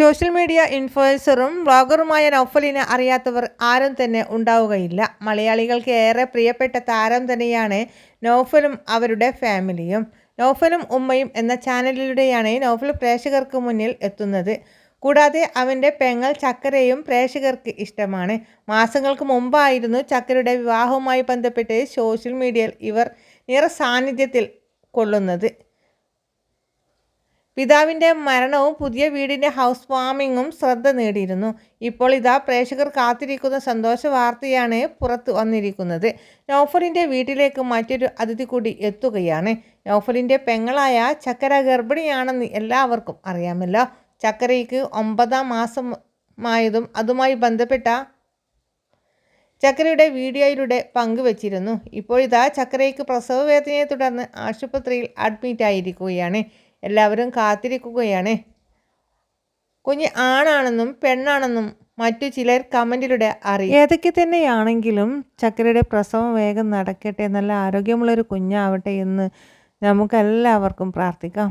Social media ഇൻഫ്ലുവൻസറും വ്ളോഗറുമായ നൗഫലിനെ അറിയാത്തവർ ആരും തന്നെ ഉണ്ടാവുകയില്ല. മലയാളികൾക്ക് ഏറെ പ്രിയപ്പെട്ട താരം തന്നെയാണ് നൗഫലും അവരുടെ ഫാമിലിയും. നൗഫലും ഉമ്മയും എന്ന ചാനലിലൂടെയാണ് നൗഫൽ പ്രേക്ഷകർക്ക് മുന്നിൽ എത്തുന്നത്. കൂടാതെ അവന്റെ പെങ്ങൾ ചക്കരയും പ്രേക്ഷകർക്ക് ഇഷ്ടമാണ്. മാസങ്ങൾക്ക് മുമ്പായിരുന്നു ചക്കരയുടെ വിവാഹവുമായി ബന്ധപ്പെട്ട് സോഷ്യൽ മീഡിയയിൽ ഇവർ നിറ സാന്നിധ്യത്തിൽ കൊള്ളുന്നത്. പിതാവിന്റെ മരണവും പുതിയ വീടിന്റെ ഹൗസ് വാമിങ്ങും ശ്രദ്ധ നേടിയിരുന്നു. ഇപ്പോൾ ഇതാ പ്രേക്ഷകർ കാത്തിരിക്കുന്ന സന്തോഷ വാർത്തയാണ് പുറത്തു വന്നിരിക്കുന്നത്. നൗഫലിന്റെ വീട്ടിലേക്ക് മറ്റൊരു അതിഥി കൂടി എത്തുകയാണ്. നൗഫലിന്റെ പെങ്ങളായ ചക്കര ഗർഭിണിയാണെന്ന് എല്ലാവർക്കും അറിയാമല്ലോ. ചക്കരയ്ക്ക് ഒമ്പതാം മാസമായതും അതുമായി ബന്ധപ്പെട്ട ചക്കരയുടെ വീഡിയോയിലൂടെ പങ്കുവച്ചിരുന്നു. ഇപ്പോൾ ചക്കരയ്ക്ക് പ്രസവ വേദനയെ തുടർന്ന് ആശുപത്രിയിൽ അഡ്മിറ്റ് ആയിരിക്കുകയാണ്. എല്ലാവരും കാത്തിരിക്കുകയാണ്. കുഞ്ഞ് ആണാണെന്നും പെണ്ണാണെന്നും മറ്റു ചിലർ കമന്റിലൂടെ അറിയും ഏതൊക്കെ തന്നെയാണെങ്കിലും ചക്കരയുടെ പ്രസവം വേഗം നടക്കട്ടെ നല്ല ആരോഗ്യമുള്ളൊരു കുഞ്ഞാവട്ടെ എന്ന് നമുക്കെല്ലാവർക്കും പ്രാർത്ഥിക്കാം.